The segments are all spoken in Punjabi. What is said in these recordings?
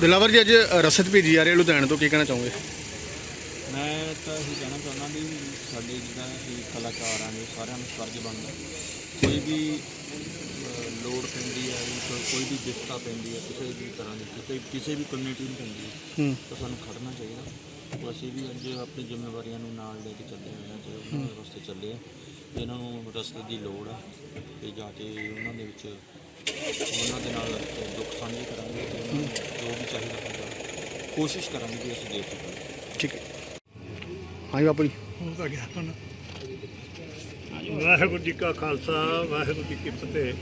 ਦਿਲਾਵਰ ਜੀ ਅੱਜ ਰਸਦ ਭੇਜੀ ਜਾ ਰਹੀ ਹੈ ਲੁਧਿਆਣੇ ਤੋਂ ਕੀ ਕਹਿਣਾ ਚਾਹੋਗੇ? ਮੈਂ ਤਾਂ ਇਹ ਕਹਿਣਾ ਚਾਹੁੰਦਾ ਵੀ ਸਾਡੇ ਜਿੱਦਾਂ ਵੀ ਕਲਾਕਾਰ ਜੀ ਸਾਰਿਆਂ ਨੂੰ ਫਰਜ਼ ਬਣਦਾ ਕੋਈ ਵੀ ਲੋੜ ਪੈਂਦੀ ਹੈ ਕੋਈ- ਵੀ ਦਿੱਕਤਾਂ ਪੈਂਦੀ ਹੈ ਕਿਸੇ ਵੀ ਤਰ੍ਹਾਂ ਦੀ ਕਿਸੇ ਕਿਸੇ ਵੀ ਕਮਿਊਨਿਟੀ ਨੂੰ ਪੈਂਦੀ ਹੈ ਤਾਂ ਸਾਨੂੰ ਖੜਨਾ ਚਾਹੀਦਾ। ਅਸੀਂ ਵੀ ਅੱਜ ਆਪਣੀ ਜ਼ਿੰਮੇਵਾਰੀਆਂ ਨੂੰ ਨਾਲ ਲੈ ਕੇ ਚੱਲੇ ਹੋਏ ਹਾਂ ਤੇ ਉਹਨਾਂ ਦੇ ਰਸਤੇ ਚੱਲੇ ਆ ਇਹਨਾਂ ਨੂੰ ਰਸਤੇ ਦੀ ਲੋੜ ਆ ਤੇ ਜਾ ਕੇ ਉਹਨਾਂ ਦੇ ਵਿੱਚ ਉਹਨਾਂ ਦੇ ਨਾਲ ਦੁੱਖ ਸਾਂਝੇ ਕਰਾਂਗੇ ਤੇ ਉਹਨਾਂ ਨੂੰ ਜੋ ਵੀ ਚਾਹੀਦਾ ਹੋਊਗਾ ਕੋਸ਼ਿਸ਼ ਕਰਾਂਗੇ ਕਿ ਅਸੀਂ ਦੇ ਸਕੀਏ। ਠੀਕ ਹੈ। ਹਾਂਜੀ ਬਾਪੂ ਜੀ। ਉਹ ਤਾਂ ਗਿਆ ਹੁਣ। ਵਾਹਿਗੁਰੂ ਜੀ ਕਾ ਖਾਲਸਾ ਵਾਹਿਗੁਰੂ ਜੀ ਕੀ ਫਤਿਹ।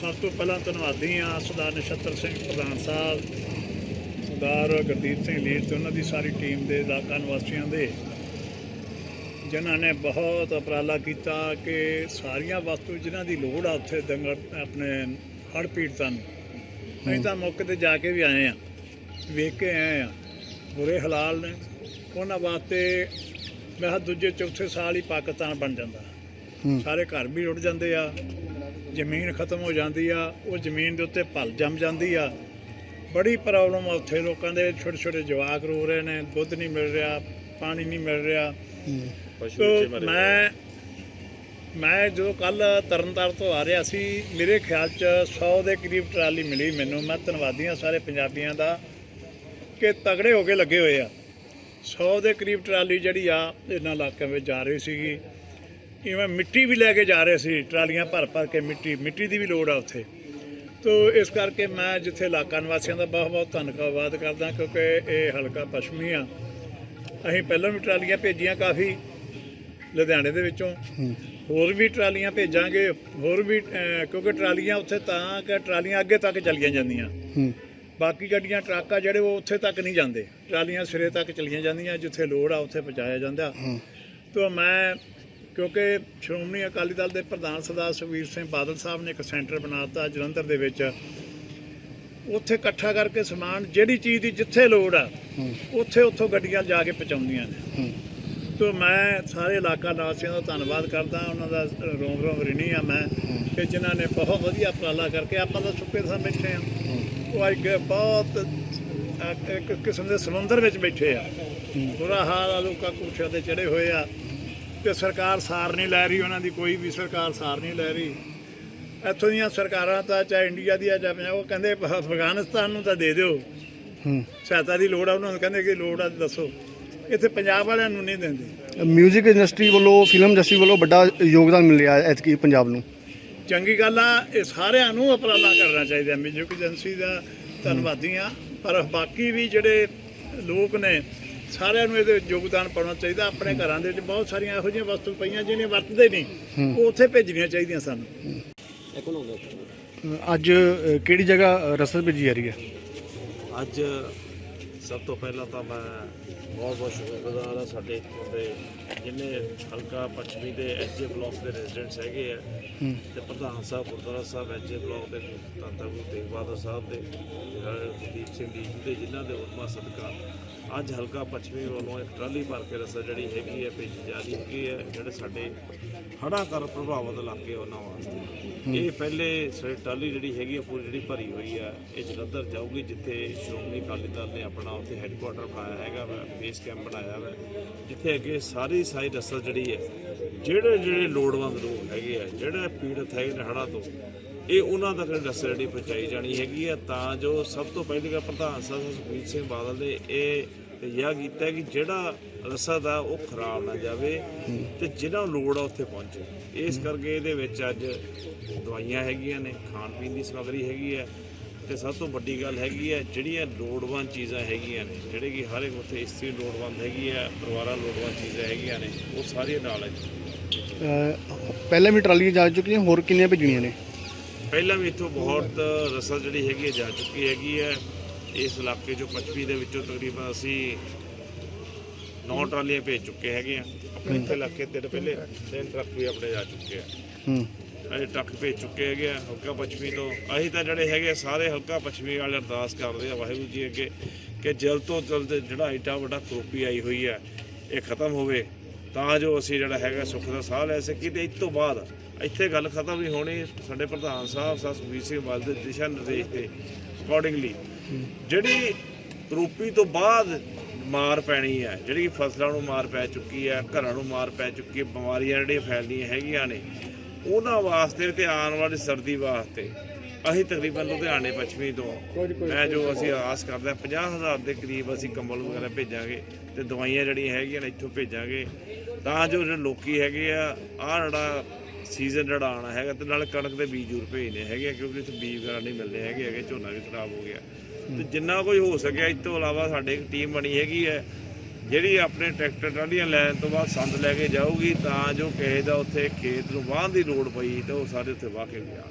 ਸਭ ਤੋਂ ਪਹਿਲਾਂ ਧੰਨਵਾਦੀ ਹਾਂ ਸਰਦਾਰ ਨਛੱਤਰ ਸਿੰਘ ਪ੍ਰਧਾਨ ਸਾਹਿਬ ਸਰਦਾਰ ਗੁਰਦੀਪ ਸਿੰਘ ਲੀਰ ਤੇ ਉਹਨਾਂ ਦੀ ਸਾਰੀ ਟੀਮ ਦੇ ਇਲਾਕਾ ਨਿਵਾਸੀਆਂ ਦੇ। ਜਿਨ੍ਹਾਂ ਨੇ ਬਹੁਤ ਉਪਰਾਲਾ ਕੀਤਾ ਕਿ ਸਾਰੀਆਂ ਵਸਤੂ ਜਿਨ੍ਹਾਂ ਦੀ ਲੋੜ ਆ ਉੱਥੇ ਦੰਗਲ ਆਪਣੇ ਹੜ੍ਹ ਪੀੜਤਾਂ ਨੂੰ ਅਸੀਂ ਤਾਂ ਮੌਕੇ ਤੇ ਜਾ ਕੇ ਵੀ ਆਏ ਆ ਵੇਖ ਕੇ ਆਏ ਆ ਬੁਰੇ ਹਾਲਾਲ ਨੇ। ਉਹਨਾਂ ਵਾਸਤੇ ਮੈਂ ਕਿਹਾ ਦੂਜੇ ਚੌਥੇ ਸਾਲ ਹੀ ਪਾਕਿਸਤਾਨ ਬਣ ਜਾਂਦਾ। ਸਾਰੇ ਘਰ ਵੀ ਰੁੜ ਜਾਂਦੇ ਆ ਜ਼ਮੀਨ ਖਤਮ ਹੋ ਜਾਂਦੀ ਆ ਉਹ ਜ਼ਮੀਨ ਦੇ ਉੱਤੇ ਭਲ ਜੰਮ ਜਾਂਦੀ ਆ। ਬੜੀ ਪ੍ਰੋਬਲਮ ਆ ਉੱਥੇ ਲੋਕਾਂ ਦੇ ਛੋਟੇ ਛੋਟੇ ਜਵਾਕ ਰੋ ਰਹੇ ਨੇ ਦੁੱਧ ਨਹੀਂ ਮਿਲ ਰਿਹਾ ਪਾਣੀ ਨਹੀਂ ਮਿਲ ਰਿਹਾ। ਤੋ ਮੈਂ ਮੈਂ ਜਦੋਂ ਕੱਲ ਤਰਨਤਾਰਨ ਤੋਂ ਆ ਰਿਹਾ ਸੀ ਮੇਰੇ ਖਿਆਲ ਚ 100 ਦੇ ਕਰੀਬ ਟਰਾਲੀ ਮਿਲੀ ਮੈਨੂੰ। ਮੈਂ ਧੰਨਵਾਦੀ ਹਾਂ ਸਾਰੇ ਪੰਜਾਬੀਆਂ ਦਾ ਕਿ ਤਗੜੇ ਹੋ ਕੇ ਲੱਗੇ ਹੋਏ ਆ। 100 ਦੇ ਕਰੀਬ ਟਰਾਲੀ ਜਿਹੜੀ ਆ ਇਹਨਾਂ ਇਲਾਕਿਆਂ ਵਿੱਚ ਜਾ ਰਹੀ ਸੀਗੀ। ਇਵੇਂ ਮਿੱਟੀ ਵੀ ਲੈ ਕੇ ਜਾ ਰਹੇ ਸੀ ਟਰਾਲੀਆਂ ਭਰ ਭਰ ਕੇ ਮਿੱਟੀ ਮਿੱਟੀ ਦੀ ਵੀ ਲੋੜ ਆ ਉੱਥੇ। ਤੋ ਇਸ ਕਰਕੇ ਮੈਂ ਜਿੱਥੇ ਇਲਾਕਾ ਨਿਵਾਸੀਆਂ ਦਾ ਬਹੁਤ ਬਹੁਤ ਧੰਨਵਾਦ ਕਰਦਾ ਕਿਉਂਕਿ ਇਹ ਹਲਕਾ ਪੱਛਮੀ ਆ। ਅਸੀਂ ਪਹਿਲਾਂ ਵੀ ਟਰਾਲੀਆਂ ਭੇਜੀਆਂ ਕਾਫੀ। ਲੁਧਿਆਣੇ ਦੇ ਵਿੱਚੋਂ। ਹੋਰ ਵੀ ਟਰਾਲੀਆਂ ਭੇਜਾਂਗੇ ਹੋਰ ਵੀ ਕਿਉਂਕਿ ਟਰਾਲੀਆਂ ਉੱਥੇ ਤਾਂ ਕਿ ਟਰਾਲੀਆਂ ਅੱਗੇ ਤੱਕ ਚਲੀਆਂ ਜਾਂਦੀਆਂ। ਬਾਕੀ ਗੱਡੀਆਂ ਟਰੱਕ ਆ ਜਿਹੜੇ ਉਹ ਉੱਥੇ ਤੱਕ ਨਹੀਂ ਜਾਂਦੇ। ਟਰਾਲੀਆਂ ਸਿਰੇ ਤੱਕ ਚਲੀਆਂ ਜਾਂਦੀਆਂ ਜਿੱਥੇ ਲੋੜ ਆ ਉੱਥੇ ਪਹੁੰਚਾਇਆ ਜਾਂਦਾ। ਤੋਂ ਮੈਂ ਕਿਉਂਕਿ ਸ਼੍ਰੋਮਣੀ ਅਕਾਲੀ ਦਲ ਦੇ ਪ੍ਰਧਾਨ ਸਰਦਾਰ ਸੁਖਬੀਰ ਸਿੰਘ ਬਾਦਲ ਸਾਹਿਬ ਨੇ ਇੱਕ ਸੈਂਟਰ ਬਣਾਤਾ ਜਲੰਧਰ ਦੇ ਵਿੱਚ। ਉੱਥੇ ਇਕੱਠਾ ਕਰਕੇ ਸਮਾਨ ਜਿਹੜੀ ਚੀਜ਼ ਦੀ ਜਿੱਥੇ ਲੋੜ ਆ ਉੱਥੇ ਉੱਥੋਂ ਗੱਡੀਆਂ ਜਾ ਕੇ ਪਹੁੰਚਾਉਂਦੀਆਂ ਨੇ। ਤੋ ਮੈਂ ਸਾਰੇ ਇਲਾਕਾ ਨਿਵਾਸੀਆਂ ਦਾ ਧੰਨਵਾਦ ਕਰਦਾ ਉਹਨਾਂ ਦਾ ਰੋਮ ਰੋਮ ਰਿਣੀ ਆ ਮੈਂ ਕਿ ਜਿਨ੍ਹਾਂ ਨੇ ਬਹੁਤ ਵਧੀਆ ਉਪਰਾਲਾ ਕਰਕੇ ਆਪਾਂ ਤਾਂ ਸੁੱਕੇ ਸਾਂ ਬੈਠੇ ਆ। ਉਹ ਅੱਜ ਬਹੁਤ ਇੱਕ ਕਿਸਮ ਦੇ ਸਮੁੰਦਰ ਵਿੱਚ ਬੈਠੇ ਆ। ਬੁਰਾ ਹਾਲ ਆ ਲੋਕਾਂ ਕੁਰਸੀਆਂ ਤੇ ਚੜੇ ਹੋਏ ਆ। ਤੇ ਸਰਕਾਰ ਸਾਰ ਨਹੀਂ ਲੈ ਰਹੀ ਉਹਨਾਂ ਦੀ ਕੋਈ ਵੀ ਸਰਕਾਰ ਸਾਰ ਨਹੀਂ ਲੈ ਰਹੀ। ਇੱਥੋਂ ਦੀਆਂ ਸਰਕਾਰਾਂ ਤਾਂ ਚਾਹੇ ਇੰਡੀਆ ਦੀ ਆ ਚਾਹੇ ਪੰਜਾਬ ਉਹ ਕਹਿੰਦੇ ਅਫ- ਅਫਗਾਨਿਸਤਾਨ ਨੂੰ ਤਾਂ ਦੇ ਦਿਓ। ਹੂੰ। ਸਹਾਇਤਾ ਦੀ ਲੋੜ ਆ ਉਹਨਾਂ ਨੂੰ ਕਹਿੰਦੇ ਕਿ ਲੋੜ ਆ ਦੱਸੋ। ਇੱਥੇ ਪੰਜਾਬ ਵਾਲਿਆਂ ਨੂੰ ਨਹੀਂ ਦਿੰਦੇ। ਮਿਊਜ਼ਿਕ ਇੰਡਸਟਰੀ ਵੱਲੋਂ ਫਿਲਮ ਇੰਡਸਟਰੀ ਵੱਲੋਂ ਵੱਡਾ ਯੋਗਦਾਨ ਮਿਲ ਰਿਹਾ ਹੈ ਐਤਕੀ ਪੰਜਾਬ ਨੂੰ। ਚੰਗੀ ਗੱਲ ਆ ਇਹ ਸਾਰਿਆਂ ਨੂੰ ਉਪਰਾਲਾ ਕਰਨਾ ਚਾਹੀਦਾ। ਮਿਊਜ਼ਿਕ ਏਜੰਸੀ ਦਾ ਧੰਨਵਾਦੀ ਆ ਪਰ ਬਾਕੀ ਵੀ ਜਿਹੜੇ ਲੋਕ ਨੇ ਸਾਰਿਆਂ ਨੂੰ ਇਹਦੇ ਵਿੱਚ ਯੋਗਦਾਨ ਪਾਉਣਾ ਚਾਹੀਦਾ। ਆਪਣੇ ਘਰਾਂ ਦੇ ਵਿੱਚ ਬਹੁਤ ਸਾਰੀਆਂ ਇਹੋ ਜਿਹੀਆਂ ਵਸਤੂ ਪਈਆਂ ਜਿਹੜੀਆਂ ਵਰਤਦੇ ਨਹੀਂ। ਉਹ ਉੱਥੇ ਭੇਜਣੀਆਂ ਚਾਹੀਦੀਆਂ ਸਾਨੂੰ। ਅੱਜ ਅ, ਕਿਹੜੀ ਜਗ੍ਹਾ ਅ, ਰਸਦ ਭੇਜੀ ਜਾ ਰਹੀ ਹੈ? ਅੱਜ ਸਭ ਤੋਂ ਪਹਿਲਾਂ ਤਾਂ ਮੈਂ ਬਹੁਤ ਬਹੁਤ ਸ਼ੁਕਰਗੁਜ਼ਾਰ ਹਾਂ ਸਾਡੇ ਇੱਥੋਂ ਦੇ ਜਿੰਨੇ ਹਲਕਾ ਪੱਛਮੀ ਦੇ ਐਚਏ ਬਲਾਕ ਦੇ ਰੈਜ਼ੀਡੈਂਟਸ ਹੈਗੇ ਆ ਤੇ ਪ੍ਰਧਾਨ ਸਾਹਿਬ ਗੁਰਦੁਆਰਾ ਸਾਹਿਬ ਐਚਏ ਬਲਾਕ ਦੇ ਤਾਤਾ ਗੁਰੂ ਤੇਗ ਬਹਾਦਰ ਸਾਹਿਬ ਦੇ ਜਿਹੜੇ ਦੀਪ ਸਿੰਘ ਜੀ ਦੇ ਜਿਨ੍ਹਾਂ ਦੇ ਉਦਮਾ ਸਦਕਾ ਅੱਜ ਹਲਕਾ ਪੱਛਮੀ ਵੱਲੋਂ ਇੱਕ ਟਰਾਲੀ ਭਰ ਕੇ ਰਸਦ ਜਿਹੜੀ ਹੈਗੀ ਹੈ ਭੇਜੀ ਜਾ ਰਹੀ ਹੈਗੀ ਹੈ ਜਿਹੜੇ ਸਾਡੇ ਹੜ੍ਹਾਂ ਕਰ ਪ੍ਰਭਾਵਿਤ ਇਲਾਕੇ ਉਹਨਾਂ ਵਾਸਤੇ। ਇਹ ਪਹਿਲੇ ਸਾਡੀ ਟਰਾਲੀ ਜਿਹੜੀ ਹੈਗੀ ਆ ਪੂਰੀ ਜਿਹੜੀ ਭਰੀ ਹੋਈ ਆ ਇਹ ਜਲੰਧਰ ਜਾਊਗੀ ਜਿੱਥੇ ਸ਼੍ਰੋਮਣੀ ਅਕਾਲੀ ਦਲ ਨੇ ਆਪਣਾ ਉੱਥੇ ਹੈੱਡਕੁਆਟਰ ਬਣਾਇਆ ਹੈਗਾ ਵਾ ਬੇਸ ਕੈਂਪ ਬਣਾਇਆ ਵਾ ਜਿੱਥੇ ਅੱਗੇ ਸਾਰੀ ਸਾਰੀ ਰਸਦ ਜਿਹੜੀ ਹੈ ਜਿਹੜੇ ਜਿਹੜੇ ਲੋੜਵੰਦ ਲੋਕ ਹੈਗੇ ਆ ਜਿਹੜੇ ਪੀੜਤ ਹੈਗੇ ਹੜ੍ਹਾਂ ਤੋਂ ਇਹ ਉਹਨਾਂ ਤੱਕ ਰਸਦ ਜਿਹੜੀ ਪਹੁੰਚਾਈ ਜਾਣੀ ਹੈਗੀ ਆ ਤਾਂ ਜੋ ਸਭ ਤੋਂ ਪਹਿਲੀ ਗੱਲ ਪ੍ਰਧਾਨ ਸਾਹਿਬ ਸੁਖਬੀਰ ਸਿੰਘ ਬਾਦਲ ਨੇ ਇਹ ਯਾ ਕੀਤਾ ਕਿ ਜਿਹੜਾ ਰਸਦ ਆ ਉਹ ਖਰਾਬ ਨਾ ਜਾਵੇ ਤੇ ਜਿਹਨਾਂ ਲੋੜ ਆ ਉੱਥੇ ਪਹੁੰਚੇ। ਇਸ ਕਰਕੇ ਇਹਦੇ ਵਿੱਚ ਅੱਜ ਦਵਾਈਆਂ ਹੈਗੀਆਂ ਨੇ ਖਾਣ ਪੀਣ ਦੀ ਸਮੱਗਰੀ ਹੈਗੀ ਹੈ ਤੇ ਸਭ ਤੋਂ ਵੱਡੀ ਗੱਲ ਹੈਗੀ ਹੈ ਜਿਹੜੀਆਂ ਲੋੜਵੰਦ ਚੀਜ਼ਾਂ ਹੈਗੀਆਂ ਨੇ ਜਿਹੜੇ ਕਿ ਹਰ ਇੱਕ ਉੱਥੇ ਇਸਤਰੀ ਲੋੜਵੰਦ ਹੈਗੀ ਹੈ ਪਰਿਵਾਰਾਂ ਲੋੜਵੰਦ ਚੀਜ਼ਾਂ ਹੈਗੀਆਂ ਨੇ ਉਹ ਸਾਰੀਆਂ ਨਾਲ ਹੈ ਪਹਿਲਾਂ ਵੀ ਟਰਾਲੀਆਂ ਜਾ ਚੁੱਕੀਆਂ ਹੋਰ ਕਿੰਨੀਆਂ ਭੇਜਣੀਆਂ ਨੇ? ਪਹਿਲਾਂ ਵੀ ਇੱਥੋਂ ਬਹੁਤ ਰਸਦ ਜਿਹੜੀ ਹੈਗੀ ਹੈ ਜਾ ਚੁੱਕੀ ਹੈਗੀ ਹੈ। ਇਸ ਇਲਾਕੇ ਚੋਂ ਪੱਛਮੀ ਦੇ ਵਿੱਚੋਂ ਤਕਰੀਬਨ ਅਸੀਂ ਨੌ ਟਰਾਲੀਆਂ ਭੇਜ ਚੁੱਕੇ ਹੈਗੇ ਆ ਆਪਣੇ ਇੱਥੇ ਇਲਾਕੇ ਤੇ ਪਹਿਲੇ ਤਿੰਨ ਟਰੱਕ ਵੀ ਆਪਣੇ ਜਾ ਚੁੱਕੇ ਆ। ਹੂੰ। ਅਸੀਂ ਟਰੱਕ ਭੇਜ ਚੁੱਕੇ ਹੈਗੇ ਆ ਹਲਕਾ ਪੱਛਮੀ ਤੋਂ। ਅਸੀਂ ਤਾਂ ਜਿਹੜੇ ਹੈਗੇ ਆ, ਸਾਰੇ ਹਲਕਾ ਪੱਛਮੀ ਵਾਲੇ ਅਰਦਾਸ ਕਰਦੇ ਆ ਵਾਹਿਗੁਰੂ ਜੀ ਅੱਗੇ ਕਿ ਜਲਦ ਤੋਂ ਜਲਦ ਜਿਹੜਾ ਏਡਾ ਵੱਡਾ ਕਰੋਪੀ ਆਈ ਹੋਈ ਹੈ ਇਹ ਖਤਮ ਹੋਵੇ। ਤਾਂ ਜੋ ਅਸੀਂ ਜਿਹੜਾ ਹੈਗਾ ਸੁੱਖ ਦਾ ਸਾਹ ਲੈ ਸਕੀਏ ਤੇ ਇਸ ਤੋਂ ਬਾਅਦ ਇੱਥੇ ਗੱਲ ਖਤਮ ਨਹੀਂ ਹੋਣੀ। ਸਾਡੇ ਪ੍ਰਧਾਨ ਸਾਹਿਬ ਸਾ ਸੁਖਬੀਰ ਸਿੰਘ ਬਾਦਲ ਦੇ ਦਿਸ਼ਾ ਨਿਰਦੇਸ਼ ਤੇ ਅਕੋਰਡਿੰਗਲੀ ਜਿਹੜੀ ਰੂਪੀ ਤੋਂ ਬਾਅਦ ਮਾਰ ਪੈਣੀ ਹੈ ਜਿਹੜੀ ਫਸਲਾਂ ਨੂੰ ਮਾਰ ਪੈ ਚੁੱਕੀ ਹੈ ਘਰਾਂ ਨੂੰ ਮਾਰ ਪੈ ਚੁੱਕੀ ਹੈ ਬਿਮਾਰੀਆਂ ਜਿਹੜੀਆਂ ਫੈਲਦੀਆਂ ਹੈਗੀਆਂ ਨੇ ਉਹਨਾਂ ਵਾਸਤੇ ਤੇ ਆਉਣ ਵਾਲੀ ਸਰਦੀ ਵਾਸਤੇ ਅਸੀਂ ਤਕਰੀਬਨ ਲੁਧਿਆਣੇ ਪੱਛਮੀ ਤੋਂ ਮੈਂ ਜੋ ਅਸੀਂ ਆਸ ਕਰਦੇ ਹਾਂ 50000 ਦੇ ਕਰੀਬ ਅਸੀਂ ਕੰਬਲ ਵਗੈਰਾ ਭੇਜਾਂਗੇ ਤੇ ਦਵਾਈਆਂ ਜਿਹੜੀਆਂ ਹੈਗੀਆਂ ਨੇ ਇੱਥੋਂ ਭੇਜਾਂਗੇ। ਤਾਂ ਜੋ ਜਿਹੜੇ ਲੋਕੀ ਹੈਗੇ ਆ ਆਹ ਜਿਹੜਾ ਸੀਜ਼ਨ ਜਿਹੜਾ ਆਉਣਾ ਹੈਗਾ ਤੇ ਨਾਲ ਕਣਕ ਦੇ ਬੀਜ ਜ਼ਰੂਰ ਭੇਜਨੇ ਹੈਗੇ ਕਿਉਂਕਿ ਇੱਥੇ ਬੀਜ ਵਗੈਰਾ ਨਹੀਂ ਮਿਲਦੇ ਹੈਗੇ ਹੈਗੇ ਝੋਨਾ ਵੀ ਖਰਾਬ ਹੋ ਗਿਆ। ਤੇ ਜਿੰਨਾ ਕੋਈ ਹੋ ਸਕਿਆ, ਇਸ ਤੋਂ ਇਲਾਵਾ ਸਾਡੇ ਇੱਕ ਟੀਮ ਬਣੀ ਹੈਗੀ ਹੈ, ਜਿਹੜੀ ਆਪਣੇ ਟਰੈਕਟਰ ਟਰਾਲੀਆਂ ਲੈਣ ਤੋਂ ਬਾਅਦ ਸੰਦ ਲੈ ਕੇ ਜਾਊਗੀ, ਤਾਂ ਜੋ ਕਿਸੇ ਦਾ ਉੱਥੇ ਖੇਤ ਨੂੰ ਵਾਹਣ ਦੀ ਲੋੜ ਪਈ ਤਾਂ ਉਹ ਸਾਰੇ ਉੱਥੇ ਵਾਹ ਕੇ ਗਿਆ